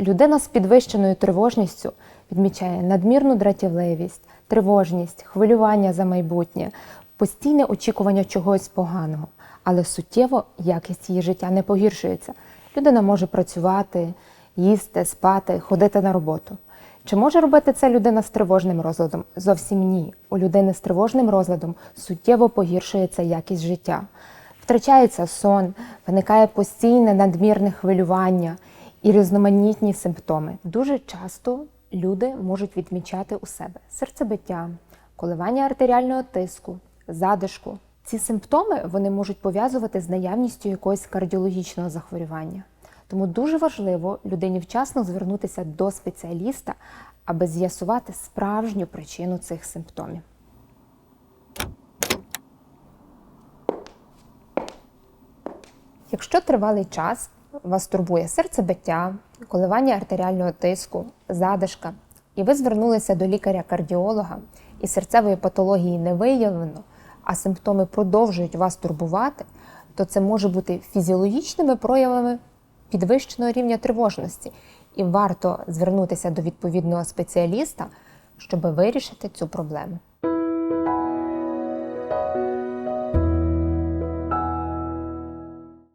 Людина з підвищеною тривожністю відмічає надмірну дратівливість, тривожність, хвилювання за майбутнє, постійне очікування чогось поганого, але суттєво якість її життя не погіршується. Людина може працювати, їсти, спати, ходити на роботу. Чи може робити це людина з тривожним розладом? Зовсім ні. У людини з тривожним розладом суттєво погіршується якість життя. Втрачається сон, виникає постійне надмірне хвилювання і різноманітні симптоми. Дуже часто люди можуть відмічати у себе серцебиття, коливання артеріального тиску, задишку. Ці симптоми вони можуть пов'язувати з наявністю якогось кардіологічного захворювання. Тому дуже важливо людині вчасно звернутися до спеціаліста, аби з'ясувати справжню причину цих симптомів. Якщо тривалий час вас турбує серцебиття, коливання артеріального тиску, задишка, і ви звернулися до лікаря-кардіолога, і серцевої патології не виявлено, а симптоми продовжують вас турбувати, то це може бути фізіологічними проявами підвищеного рівня тривожності, і варто звернутися до відповідного спеціаліста, щоб вирішити цю проблему.